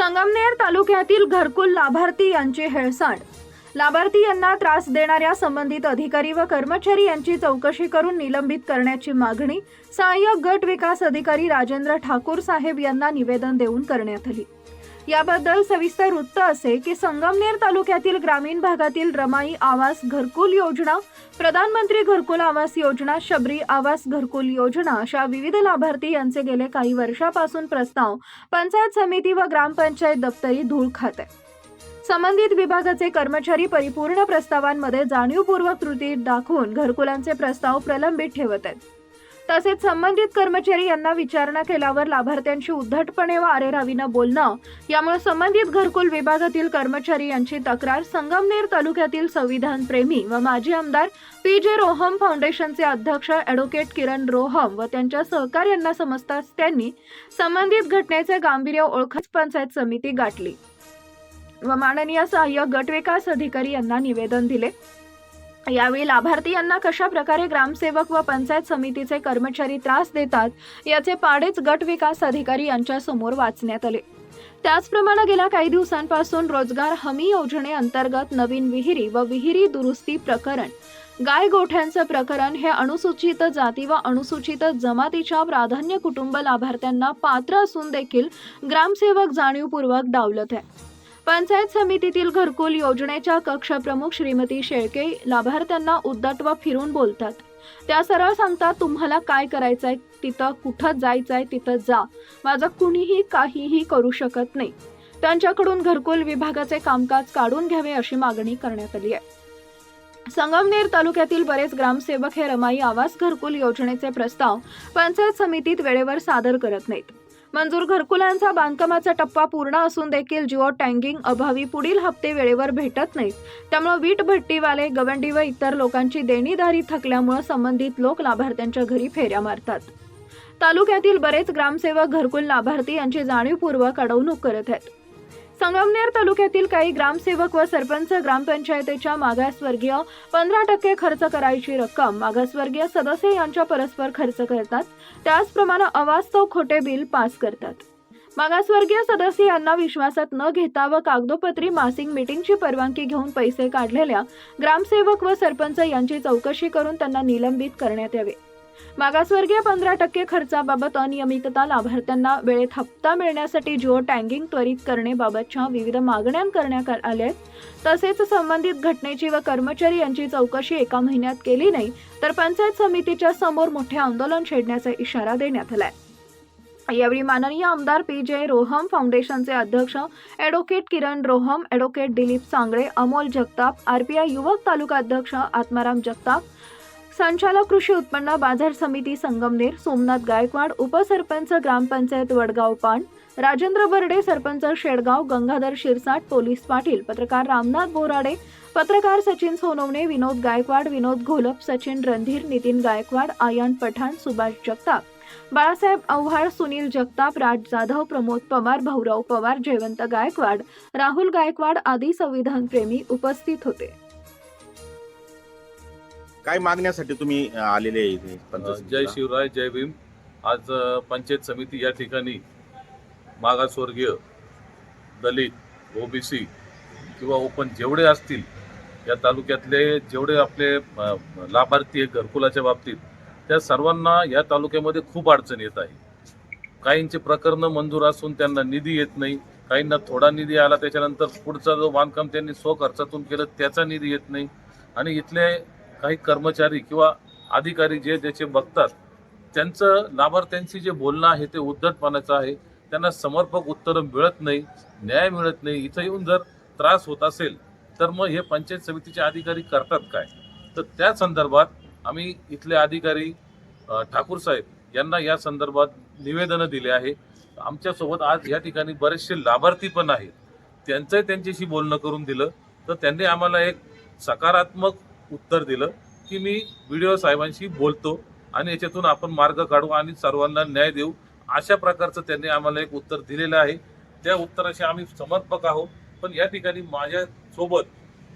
संगमनेर तालुक्यातील घरकुल लाभार्थी यांची हेळसांड. लाभार्थी यांना त्रास देणाऱ्या संबंधित अधिकारी व कर्मचारी यांची चौकशी करून निलंबित करण्याची मागणी सहाय्यक गट विकास अधिकारी राजेंद्र ठाकूर साहेब यांना निवेदन देऊन करण्यात आली. याबद्दल सविस्तर वृत्त असे की संगमनेर तालुक्यातील ग्रामीण भागातील रमाई आवास घरकुल योजना प्रधानमंत्री घरकुल आवास योजना शबरी आवास घरकुल योजना अशा विविध लाभार्थी यांचे गेले काही वर्षापासून प्रस्ताव पंचायत समिती व ग्रामपंचायत दप्तरी धूळ खात. आहे संबंधित विभागाचे कर्मचारी परिपूर्ण प्रस्तावांमध्ये जाणीवपूर्वक त्रुटी दाखवून घरकुलांचे प्रस्ताव प्रलंबित ठेवत आहेत. तसेच संबंधित कर्मचारी यांना विचारणा केल्यावर लाभार्थ्यांशी उद्धटपणे व आरेरावीनं बोलणं. यामुळे संबंधित घरकुल विभागातील कर्मचारी यांची तक्रार संगमनेर तालुक्यातील संविधान प्रेमी व माजी आमदार पी जे रोहम फाउंडेशनचे अध्यक्ष ॲडव्होकेट किरण रोहम व त्यांच्या सहकार्यांना समजताच त्यांनी संबंधित घटनेचे गांभीर्य ओळखत पंचायत समिती गाठली. व माननीय सहाय्यक गटविकास अधिकारी यांना निवेदन दिले. यावेळी लाभार्थी यांना कशा प्रकारे ग्रामसेवक व पंचायत समितीचे कर्मचारी त्रास देतात याचे पाडेच गट विकास अधिकारी यांच्या समोर वाचण्यात आले. त्याचप्रमाणे गेल्या काही दिवसांपासून रोजगार हमी योजनेअंतर्गत नवीन विहिरी व विहिरी दुरुस्ती प्रकरण गाय गोठ्यांचं प्रकरण हे अनुसूचित जाती व अनुसूचित जमातीच्या प्राधान्य कुटुंब लाभार्थ्यांना पात्र असून देखील ग्रामसेवक जाणीवपूर्वक डावलत आहे. पंचायत समितीतील घरकुल योजनेच्या कक्षप्रमुख श्रीमती शेळके लाभार्थ्यांना उद्दट व फिरून बोलतात. त्या सरळ सांगतात तुम्हाला काय करायचंय? तिथं कुठं जायचंय? तिथं जा. माझं कुणीही काहीही करू शकत नाही. त्यांच्याकडून घरकुल विभागाचे कामकाज काढून घ्यावे अशी मागणी करण्यात आली आहे. संगमनेर तालुक्यातील बरेच ग्रामसेवक हे रमाई आवास घरकुल योजनेचे प्रस्ताव पंचायत समितीत वेळेवर सादर करत नाहीत. मंजूर घरकुलांचा बांधकामाचा टप्पा पूर्ण असून देखील जिओ टँगिंग अभावी पुढील हप्ते वेळेवर भेटत नाहीत. त्यामुळे वीट भट्टीवाले गवंडी व इतर लोकांची देणीदारी थकल्यामुळे संबंधित लोक लाभार्थ्यांच्या घरी फेऱ्या मारतात. तालुक्यातील बरेच ग्रामसेवक घरकुल लाभार्थी यांची जाणीवपूर्वक अडवणूक करत आहेत. संगमनेर तालुक्यातील काही ग्रामसेवक व सरपंच ग्रामपंचायतीच्या मागासवर्गीय पंधरा टक्के खर्च करायची रक्कम मागासवर्गीय सदस्य यांच्या परस्पर खर्च करतात. त्याचप्रमाणे अवास्तव खोटे बिल पास करतात. मागासवर्गीय सदस्य यांना विश्वासात न घेता व कागदोपत्री मासिक मीटिंगची परवानगी घेऊन पैसे काढलेल्या ग्रामसेवक व सरपंच यांची चौकशी करून त्यांना निलंबित करण्यात यावे. मागासवर्गीय पंधरा टक्के खर्चाबाबत अनियमितता लाभार्थ्यांना वेळेत हप्ता मिळण्यासाठी जिओ टँगिंग त्वरित करण्याबाबतच्या विविध मागण्या करण्यात आल्या आहेत. तसेच संबंधित घटनेची व कर्मचारी यांची चौकशी एका महिन्यात केली नाही तर पंचायत समितीच्या समोर मोठे आंदोलन छेडण्याचा इशारा देण्यात आलाय. यावेळी माननीय आमदार पी जे रोहम फाउंडेशनचे अध्यक्ष advocate Kiran Roham advocate Dilip Sangle Amol Jagtap RPI युवक तालुका अध्यक्ष आत्माराम जगताप संचालक कृषी उत्पन्न बाजार समिती संगमनेर सोमनाथ गायकवाड उपसरपंच ग्रामपंचायत वडगाव पान राजेंद्र बर्डे सरपंच शेडगाव गंगाधर शिरसाट पोलीस पाटील पत्रकार रामनाथ बोराडे पत्रकार सचिन सोनवणे विनोद गायकवाड विनोद घोलप सचिन रणधीर नितीन गायकवाड आयान पठाण सुभाष जगताप बाळासाहेब आव्हाड सुनील जगताप राज जाधव प्रमोद पवार भाऊराव पवार जयवंत गायकवाड राहुल गायकवाड आदी संविधान प्रेमी उपस्थित होते. काय मागण्यासाठी तुम्ही आलेले इथे पंचायत जय? शिवराय जय भीम. आज पंचायत समिती या ठिकाणी मागासवर्गीय दलित ओबीसी किंवा ओपन जेवढे असतील या तालुक्यातले जेवढे आपले लाभार्थी आहे घरकुलाच्या बाबतीत त्या सर्वांना या तालुक्यामध्ये खूप अडचण येत आहे. काहींचे प्रकरण मंजूर असून त्यांना निधी येत नाही. काहींना थोडा निधी आला त्याच्यानंतर पुढचा जो बांधकाम त्यांनी स्वखर्चातून केलं त्याचा निधी येत नाही. आणि इथले काही कर्मचारी किंवा अधिकारी जे ज्याचे बघतात त्यांचं लाभार्थ्यांशी जे बोलणं आहे ते उद्धटपणाचं आहे. त्यांना समर्पक उत्तरं मिळत नाही न्याय मिळत नाही इथं येऊन जर त्रास होत असेल तर मग हे पंचायत समितीचे अधिकारी करतात काय? तर त्या संदर्भात आम्ही इथले अधिकारी ठाकूर साहेब यांना या संदर्भात निवेदनं दिले आहे. आमच्यासोबत आज या ठिकाणी बरेचसे लाभार्थी पण आहेत. त्यांचंही त्यांच्याशी बोलणं करून दिलं. तर त्यांनी आम्हाला एक सकारात्मक उत्तर दिलं की मी व्हिडिओ साहेबांशी बोलतो आणि याच्यातून आपण मार्ग काढू आणि सर्वांना न्याय देऊ. अशा प्रकारचं त्यांनी आम्हाला एक उत्तर दिलेलं आहे. त्या उत्तराशी आम्ही समर्पक आहोत. पण या ठिकाणी माझ्या सोबत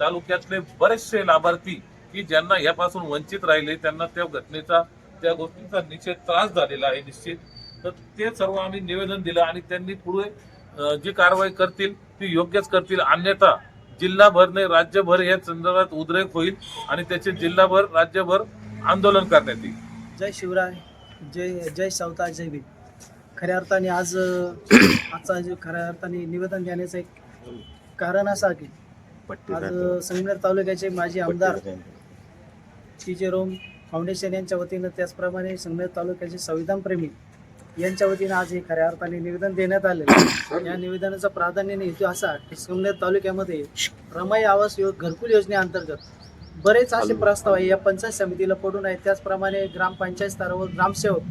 तालुक्यातले बरेचसे लाभार्थी की ज्यांना यापासून वंचित राहिले त्यांना त्या घटनेचा त्या गोष्टींचा निश्चित त्रास झालेला आहे निश्चित. तर ते सर्व आम्ही निवेदन दिलं आणि त्यांनी पुढे जी कारवाई करतील ती योग्यच करतील. अन्यथा जिल्हाभर नाही राज्यभर या संदर्भात उद्रेक होईल आणि त्याचे जिल्हाभर राज्यभर आंदोलन करण्यात येईल. जय शिवराय जय जय सावता जय भीम. खऱ्या अर्थाने आज आजचा जो खऱ्या अर्थाने निवेदन देण्याचं एक कारण असं की आज अ, संगमेर तालुक्याचे माजी आमदार टी जे रोम फाउंडेशन यांच्या वतीनं त्याचप्रमाणे संगमेर तालुक्याचे संविधानप्रेमी यांच्या वतीनं आज हे खऱ्या अर्थाने निवेदन देण्यात आले या निवेदनाचा प्राधान्याने हेतू असा की संगमेर तालुक्यामध्ये रमाई आवास यो घरकुल योजनेअंतर्गत बरेच असे प्रस्ताव आहे. या पंचायत समितीला पडून आहेत त्याचप्रमाणे ग्रामपंचायत स्तरावर ग्रामसेवक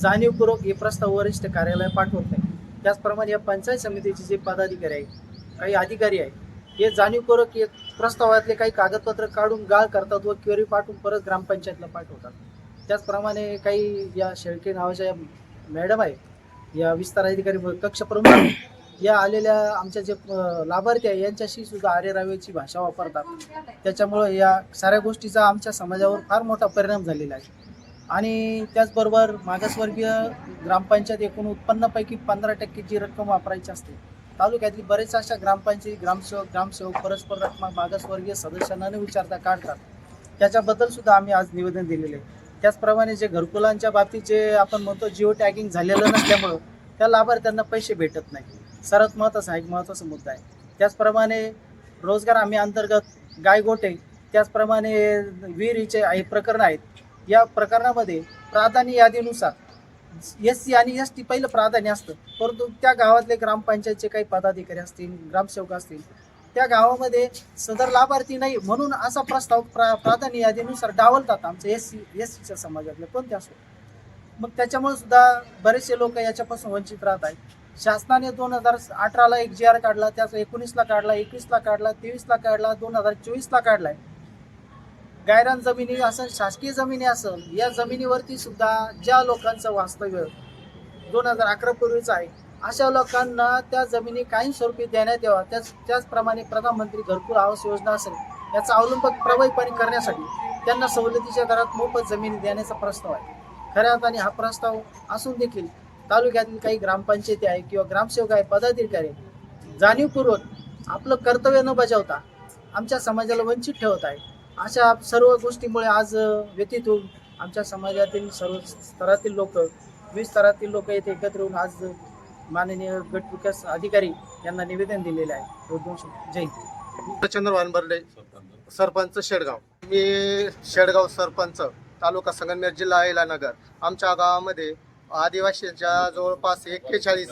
जाणीवपूर्वक हे प्रस्ताव वरिष्ठ कार्यालय पाठवत नाही. त्याचप्रमाणे या पंचायत समितीचे जे पदाधिकारी आहेत काही अधिकारी आहेत हे जाणीवपूर्वक एक प्रस्तावातले काही कागदपत्र काढून गाळ करतात व क्वेरी पाठवून परत ग्रामपंचायतला पाठवतात. त्याचप्रमाणे काही या शेळके नावाच्या मॅडम आहे या विस्तार अधिकारी कक्ष प्रमुख या आलेल्या आमच्या जे लाभार्थी आहे यांच्याशी सुद्धा आरेरावेची भाषा वापरतात. त्याच्यामुळं या साऱ्या गोष्टीचा आमच्या समाजावर फार मोठा परिणाम झालेला आहे. आणि त्याचबरोबर मागासवर्गीय ग्रामपंचायत एकूण उत्पन्नापैकी पंधरा टक्के जी रक्कम वापरायची असते तालुक्यातील बरेच अशा ग्रामपंचायत ग्रामसेवक ग्रामसेवक परस्पर रक्कम मागासवर्गीय सदस्यांना न विचारता काढतात. त्याच्याबद्दल सुद्धा आम्ही आज निवेदन दिलेले आहे. त्याचप्रमाणे जे घरकुलांच्या बाबतीत जे आपण म्हणतो जिओ टॅगिंग झालेलं नसल्यामुळं त्या लाभार्थ्यांना पैसे भेटत नाही. सर्वात महत्त्वाचा हा एक महत्त्वाचा मुद्दा आहे. त्याचप्रमाणे रोजगार हमी अंतर्गत गायगोटे त्याचप्रमाणे विहिरीचे हे प्रकरण आहेत. या प्रकरणामध्ये प्राधान्य यादीनुसार एस सी आणि एस टी पहिलं प्राधान्य असतं. परंतु त्या गावातले ग्रामपंचायतचे काही पदाधिकारी असतील ग्रामसेवक असतील त्या गावामध्ये सदर लाभार्थी नाही म्हणून असा प्रस्ताव प्रा प्राधान्य यादीनुसार डावलतात आमच्या एस सी एस सीच्या समाजातले कोणते असो. मग त्याच्यामुळे सुद्धा बरेचसे लोक याच्यापासून वंचित राहत आहेत. शासनाने दोन हजार अठराला एक जी आर काढला त्याचा एकोणीसला काढला एकवीसला काढला तेवीसला काढला दोन हजार चोवीसला काढलाय. गायरान जमिनी असं शासकीय जमिनी असेल या जमिनीवरती सुद्धा ज्या लोकांचं वास्तव्य दोन हजार अकरा पूर्वीचं आहे अशा लोकांना त्या जमिनी कायमस्वरूपी देण्यात यावा त्याच त्याचप्रमाणे प्रधानमंत्री घरकुल आवास योजना असेल याचा अवलंब प्रभावीपणे करण्यासाठी त्यांना सवलतीच्या दरात मोफत जमीन देण्याचा प्रस्ताव आहे. खऱ्या अर्थाने हा प्रस्ताव असून देखील तालुक्यातील काही ग्रामपंचायती आहे किंवा ग्रामसेवक आहे पदाधिकारी जाणीवपूर्वक आपलं कर्तव्य न बजावता आमच्या समाजाला वंचित ठेवत आहे. अशा सर्व गोष्टीमुळे आज व्यतीत होऊन आमच्या समाजातील सर्व स्तरातील लोक विविध स्तरातील लोक येथे एकत्र येऊन आज माननीय गट विकास अधिकारी यांना निवेदन दिलेले आहे. जय हिंद. चंद्र वानबर्डे सरपंच शेडगाव. मी शेडगाव सरपंच तालुका संगमनेर जिल्हा अहिलानगर आमच्या गावामध्ये आदिवासींच्या जवळपास एक्केचाळीस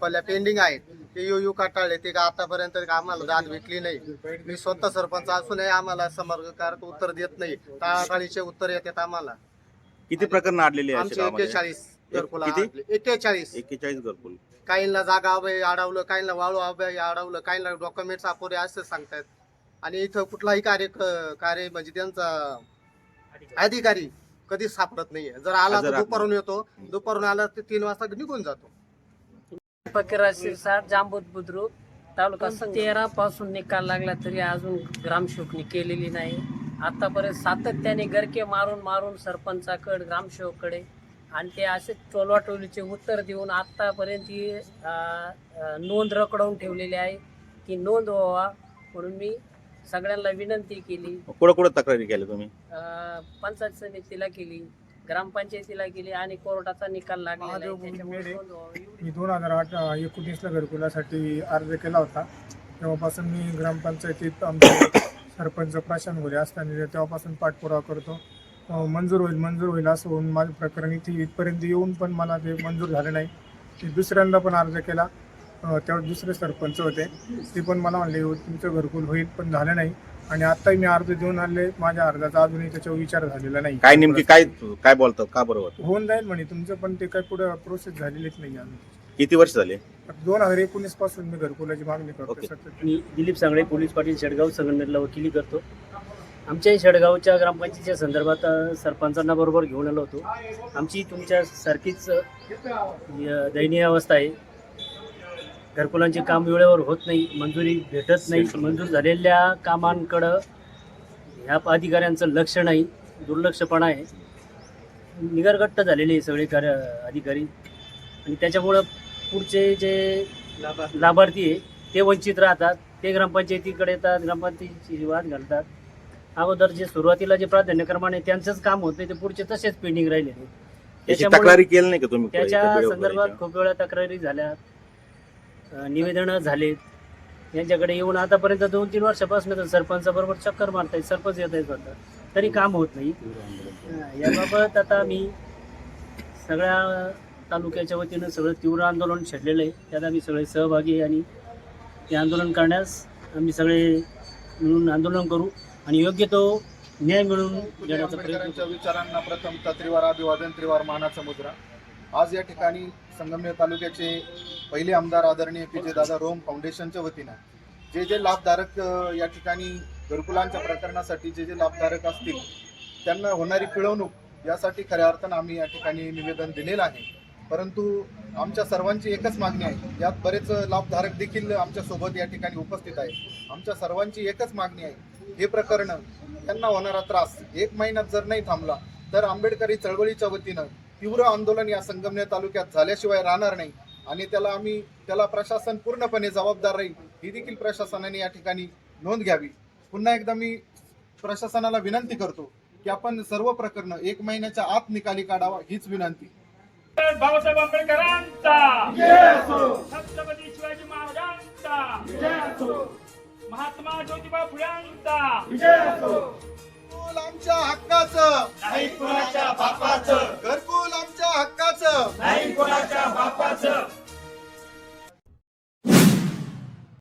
खोल्या पेंडिंग आहेत. ते यू यू काटाळले. ते का आतापर्यंत का आम्हाला दाद भेटली नाही. मी स्वतः सरपंच असूनही आम्हाला समर्पकारक उत्तर देत नाही. टाळाटाळीचे उत्तर येतात आम्हाला. किती प्रकरण आहे आमचे एक्केचाळीस. घरकुल? एक्केचाळीस एक्केचाळीस घरकुल. काहींना जागा अभय अडवलं काहींना वाळू अभय अडवलं काहींना डॉक्युमेंट्स अपुरे असं सांगतात. आणि इथं कुठलाही कार्य कार्य म्हणजे त्यांचा अधिकारी कधीच सापडत नाहीये. जर आला तर राहत दुपारून येतो. दुपारून आला तर तीन वाजता निघून जातो. फकीरा शिरसाट जांबूत बुद्रुक तालुका तेरा पासून निकाल लागला तरी अजून ग्रामसेवकनी केलेली नाही. आतापर्यंत सातत्याने गरके मारून मारून सरपंचाकडे ग्रामसेवककडे आणि ते असे टोलवाटोलीचे उत्तर देऊन आतापर्यंत ही नोंद रखडवून ठेवलेली आहे. ती नोंद व्हावा म्हणून मी सगळ्यांना विनंती केली. कुठं कुठं तक्रारी केल्या तुम्ही? अं, पंचायत समितीला केली ग्रामपंचायतीला केली आणि कोर्टाचा निकाल लागलेला आहे. महादेव त्याच्यामुळे मेढे. नोंद व्हावी एवढी मी दोन हजार आठ एकोणीसला घरकुलासाठी अर्ज केला होता. तेव्हापासून मी ग्रामपंचायतीत आमचे सरपंच प्रशांत घोरे असताना तेव्हापासून पाठपुरावा करतो. मंजूर होईल मंजूर होईल असं होऊन माझं प्रकरण इथे इथपर्यंत येऊन पण मला ते मंजूर झालं नाही. मी दुसऱ्यांदा पण अर्ज केला. तेव्हा दुसरे सरपंच होते. ते पण मला म्हणले "हो, तुमचं घरकुल होईल पण झालं नाही. आणि आत्ताही मी अर्ज देऊन आले माझ्या अर्जाचा अजूनही त्याच्यावर विचार झालेला नाही. काय नेमकी काय काय बोलतात? का बरोबर होऊन जाईल म्हणे. तुमचं पण ते काय पुढे प्रोसेस झालेलीच नाही अजून. किती वर्ष झाले? दोन हजार एकोणीसपासून मी घरकुलाची मागणी करतो दिलीप सांगळे पोलीस पाटील शेडगाव संगमनेरला वकिली करतो. आमच्या शेडगावच्या ग्रामपंचायतीच्या संदर्भात सरपंचांना बरोबर घेऊन आलो होतो. आमची तुमच्यासारखीच दयनीय अवस्था आहे. घरकुलांचे काम वेळेवर होत नाही मंजुरी भेटत नाही. मंजूर झालेल्या कामांकडं ह्या अधिकाऱ्यांचं लक्ष नाही दुर्लक्षपणा आहे. निगरगट्ट झालेले आहे सगळे कार्य अधिकारी. आणि त्याच्यामुळं पुढचे जे लाभार्थी. आहे ते वंचित राहतात. ते ग्रामपंचायतीकडे येतात ग्रामपंचायतीची वाद घालतात. अगोदर जे सुरुवातीला जे प्राधान्यक्रम आहे त्यांचंच काम होत नाही ते पुढचे तसेच पेंडिंग राहिले. तक्रारी केली नाही का तुम्ही? त्याच्या संदर्भात? खूप वेळा तक्रारी झाल्या. निवेदनं झालेत. यांच्याकडे येऊन आतापर्यंत दोन तीन वर्षापासून तर सरपंचाबरोबर चक्कर मारतायत सरपंच येत आहेत तरी काम होत नाही. याबाबत आता मी सगळ्या तालुक्याच्या वतीनं सगळं तीव्र आंदोलन छेडलेलं आहे. त्यात आम्ही सगळे सहभागी आणि ते आंदोलन करण्यास आम्ही सगळे मिळून आंदोलन करू. आणि योग्य तो न्याय मिळवून देण्याचा प्रयत्न करू. आंबेडकरांच्या विचारांना प्रथम त्रिवार अभिवादन त्रिवार मानाचा मुद्रा आज या ठिकाणी संगमनेर तालुक्याचे पहिले आमदार आदरणीय पी जे दादा रोम फाउंडेशनच्या वतीनं जे जे लाभधारक अ, या ठिकाणी घरकुलांच्या प्रकरणासाठी जे जे लाभधारक असतील त्यांना होणारी पिळवणूक यासाठी खऱ्या अर्थानं आम्ही या ठिकाणी निवेदन दिलेलं आहे परंतु आमच्या सर्वांची एकच मागणी आहे. यात बरेच लाभधारक देखील आमच्यासोबत या ठिकाणी उपस्थित आहे आमच्या सर्वांची एकच मागणी आहे. हे प्रकरण त्यांना होणारा त्रास. एक महिन्यात जर नाही थांबला तर आंबेडकरी चळवळीच्या वतीनं तीव्र आंदोलन या संगमनेर तालुक्यात झाल्याशिवाय राहणार नाही. आणि त्याला आम्ही त्याला प्रशासन पूर्णपणे जबाबदार राहील ही देखील प्रशासनाने या ठिकाणी नोंद घ्यावी. पुन्हा एकदा मी प्रशासनाला विनंती करतो की आपण सर्व प्रकरणं एक महिन्याच्या आत निकाली काढावा हीच विनंती. बाबासाहेब आंबेडकरांचा. छत्रपती शिवाजी महाराजांचा. महात्मा ज्योतिबा फुल्यांचा. घरकुल आमच्या हक्काचं. नाही कोणाच्या बापाचं. घरकुल आमच्या हक्काचं. नाही कोणाच्या बापाचं.